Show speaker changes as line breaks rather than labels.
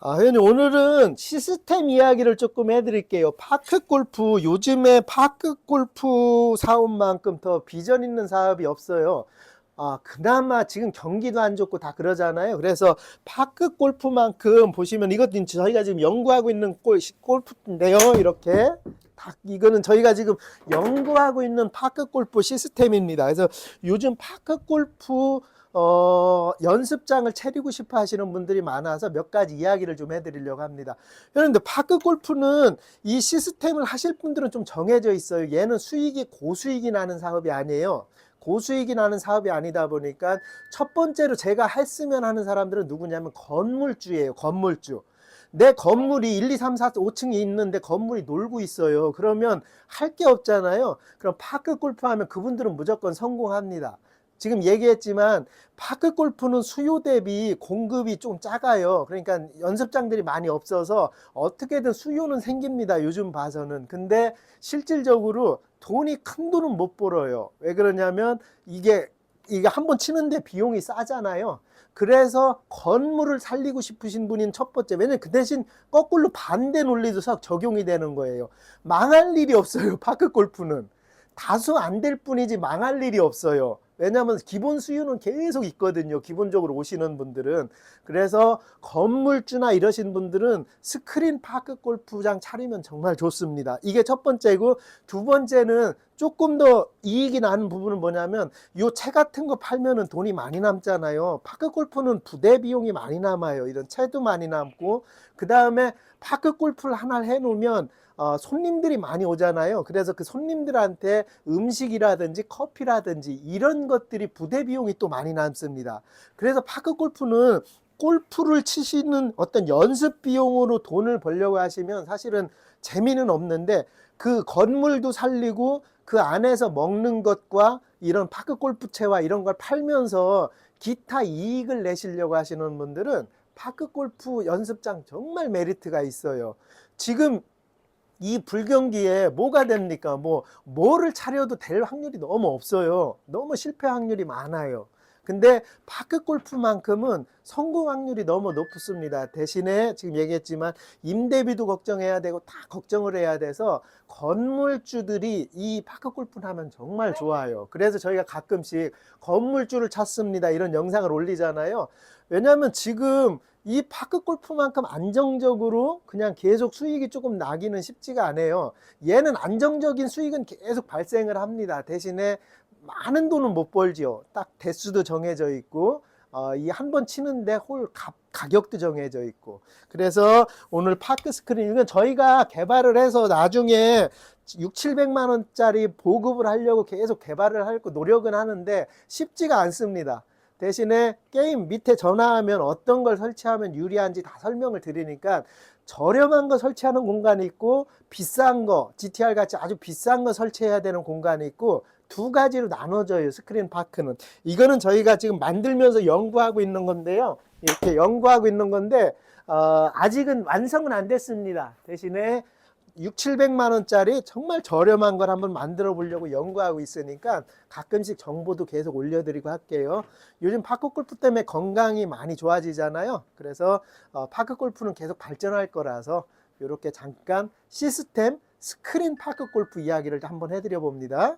아, 회원님, 오늘은 시스템 이야기를 조금 해드릴게요. 파크 골프, 요즘에 파크 골프 사업만큼 더 비전 있는 사업이 없어요. 아, 그나마 지금 경기도 안 좋고 다 그러잖아요. 그래서 파크 골프만큼 보시면 이것도 저희가 지금 연구하고 있는 골, 골프인데요. 이렇게. 다, 이거는 저희가 지금 연구하고 있는 파크 골프 시스템입니다. 그래서 요즘 파크 골프 어, 연습장을 차리고 싶어 하시는 분들이 많아서 몇 가지 이야기를 좀 해드리려고 합니다. 그런데 파크 골프는 이 시스템을 하실 분들은 좀 정해져 있어요. 얘는 수익이 고수익이 나는 사업이 아니에요. 고수익이 나는 사업이 아니다 보니까 첫 번째로 제가 했으면 하는 사람들은 누구냐면 건물주예요. 건물주. 내 건물이 1, 2, 3, 4, 5층이 있는데 건물이 놀고 있어요. 그러면 할 게 없잖아요. 그럼 파크 골프 하면 그분들은 무조건 성공합니다. 지금 얘기했지만 파크 골프는 수요 대비 공급이 좀 작아요. 그러니까 연습장들이 많이 없어서 어떻게든 수요는 생깁니다. 요즘 봐서는. 근데 실질적으로 돈이 큰 돈은 못 벌어요. 왜 그러냐면 이게 이게 한 번 치는데 비용이 싸잖아요. 그래서 건물을 살리고 싶으신 분인 첫 번째. 왜냐면 그 대신 거꾸로 반대 논리도 싹 적용이 되는 거예요. 망할 일이 없어요. 파크 골프는. 다수 안 될 뿐이지 망할 일이 없어요. 왜냐하면 기본 수요는 계속 있거든요. 기본적으로 오시는 분들은. 그래서 건물주나 이러신 분들은 스크린 파크 골프장 차리면 정말 좋습니다. 이게 첫 번째고 두 번째는 조금 더 이익이 나는 부분은 뭐냐면 요 채 같은 거 팔면은 돈이 많이 남잖아요. 파크 골프는 부대 비용이 많이 남아요. 이런 채도 많이 남고 그 다음에 파크 골프를 하나 해놓으면 어, 손님들이 많이 오잖아요. 그래서 그 손님들한테 음식이라든지 커피라든지 이런 것들이 부대 비용이 또 많이 남습니다. 그래서 파크 골프는 골프를 치시는 어떤 연습 비용으로 돈을 벌려고 하시면 사실은 재미는 없는데 그 건물도 살리고 그 안에서 먹는 것과 이런 파크 골프채와 이런 걸 팔면서 기타 이익을 내시려고 하시는 분들은 파크 골프 연습장 정말 메리트가 있어요. 지금 이 불경기에 뭐가 됩니까? 뭐, 뭐를 차려도 될 확률이 너무 없어요. 너무 실패 확률이 많아요. 근데 파크 골프만큼은 성공 확률이 너무 높습니다. 대신에 지금 얘기했지만 임대비도 걱정해야 되고 다 걱정을 해야 돼서 건물주들이 이 파크 골프를 하면 정말 좋아요. 그래서 저희가 가끔씩 건물주를 찾습니다. 이런 영상을 올리잖아요. 왜냐하면 지금 이 파크 골프만큼 안정적으로 그냥 계속 수익이 조금 나기는 쉽지가 않아요. 얘는 안정적인 수익은 계속 발생을 합니다. 대신에 많은 돈은 못 벌지요. 딱 대수도 정해져 있고 어, 이 한 번 치는데 홀 가, 가격도 정해져 있고 그래서 오늘 파크 스크린 이건 저희가 개발을 해서 나중에 6, 700만 원짜리 보급을 하려고 계속 개발을 하고 노력은 하는데 쉽지가 않습니다. 대신에 게임 밑에 전화하면 어떤 걸 설치하면 유리한지 다 설명을 드리니까 저렴한 거 설치하는 공간이 있고 비싼 거 GTR 같이 아주 비싼 거 설치해야 되는 공간이 있고 두 가지로 나눠져요 스크린 파크는 이거는 저희가 지금 만들면서 연구하고 있는 건데요 이렇게 연구하고 있는 건데 어, 아직은 완성은 안 됐습니다 대신에 6, 700만 원짜리 정말 저렴한 걸 한번 만들어 보려고 연구하고 있으니까 가끔씩 정보도 계속 올려드리고 할게요. 요즘 파크 골프 때문에 건강이 많이 좋아지잖아요. 그래서 어, 파크 골프는 계속 발전할 거라서 이렇게 잠깐 시스템 스크린 파크 골프 이야기를 한번 해드려 봅니다.